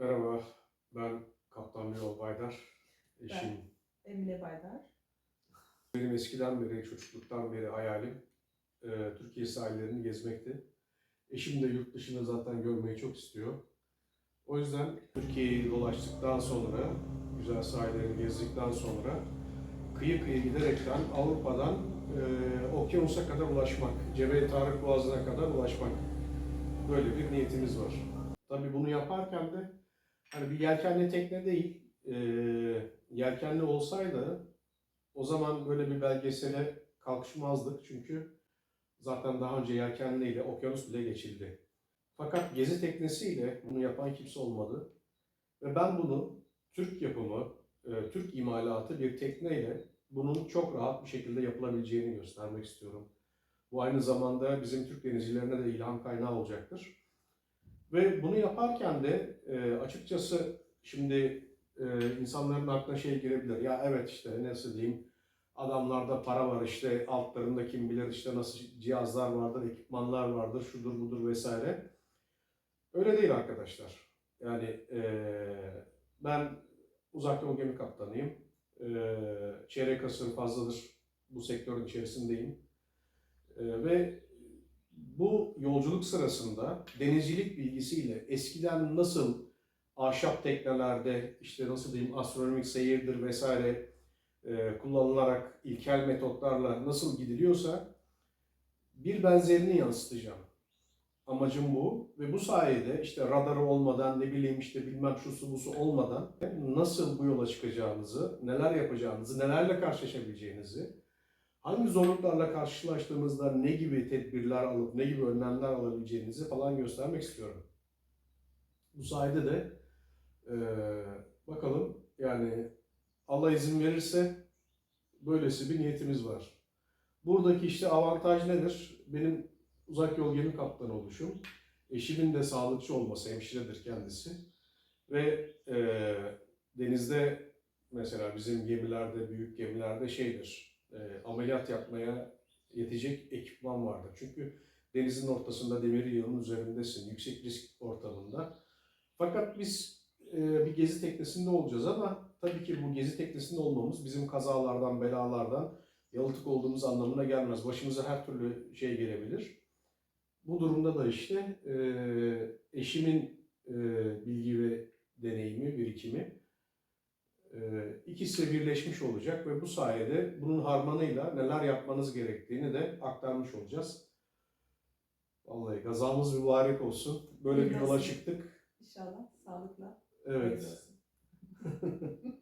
Merhaba, ben Kaptan Yol Baydar. Eşim. Emine Baydar. Benim eskiden beri, çocukluktan beri hayalim e, Türkiye sahillerini gezmekti. Eşim de yurt dışını zaten görmeyi çok istiyor. O yüzden Türkiye'yi dolaştıktan sonra, güzel sahillerini gezdikten sonra kıyı kıyı giderekten Avrupa'dan e, okyanusa kadar ulaşmak, Cebel Tarık Boğazı'na kadar ulaşmak. Böyle bir niyetimiz var. Tabii bunu yaparken de hani bir yelkenli tekne değil, e, yelkenli olsaydı o zaman böyle bir belgesele kalkışmazdık çünkü zaten daha önce yelkenliyle okyanus bile geçildi. Fakat gezi teknesiyle bunu yapan kimse olmadı. Ve ben bunu Türk yapımı, e, Türk imalatı bir tekneyle bunun çok rahat bir şekilde yapılabileceğini göstermek istiyorum. Bu aynı zamanda bizim Türk denizcilerine de ilham kaynağı olacaktır. Ve bunu yaparken de e, açıkçası şimdi e, insanların aklına şey girebilir. Ya evet işte nasıl diyeyim adamlarda para var işte altlarında kim bilir işte nasıl cihazlar vardır, ekipmanlar vardır, şudur budur vesaire. Öyle değil arkadaşlar. Yani e, ben uzak yol gemi kaptanıyım. E, çeyrek asır fazladır bu sektörün içerisindeyim. E, ve bu yolculuk sırasında denizcilik bilgisiyle eskiden nasıl ahşap teknelerde işte nasıl diyeyim astronomik seyirdir vesaire e, kullanılarak ilkel metotlarla nasıl gidiliyorsa bir benzerini yansıtacağım. Amacım bu ve bu sayede işte radarı olmadan ne bileyim işte bilmem şusu busu olmadan nasıl bu yola çıkacağınızı, neler yapacağınızı, nelerle karşılaşabileceğinizi, hangi zorluklarla karşılaştığımızda ne gibi tedbirler alıp ne gibi önlemler alabileceğinizi falan göstermek istiyorum. Bu sayede de e, bakalım yani Allah izin verirse böylesi bir niyetimiz var. Buradaki işte avantaj nedir? Benim uzak yol gemi kaptanı oluşum. Eşimin de sağlıkçı olması, hemşiredir kendisi. Ve e, denizde mesela bizim gemilerde, büyük gemilerde şeydir, e, ameliyat yapmaya yetecek ekipman vardır. Çünkü denizin ortasında demir yığının üzerindesin, yüksek risk ortamında. Fakat biz e, bir gezi teknesinde olacağız ama tabii ki bu gezi teknesinde olmamız bizim kazalardan, belalardan yalıtık olduğumuz anlamına gelmez. Başımıza her türlü şey gelebilir. Bu durumda da işte e, eşimin ikisi birleşmiş olacak ve bu sayede bunun harmanıyla neler yapmanız gerektiğini de aktarmış olacağız. Vallahi kazamız mübarek olsun. Böyle bir yola çıktık. İnşallah sağlıkla. Evet.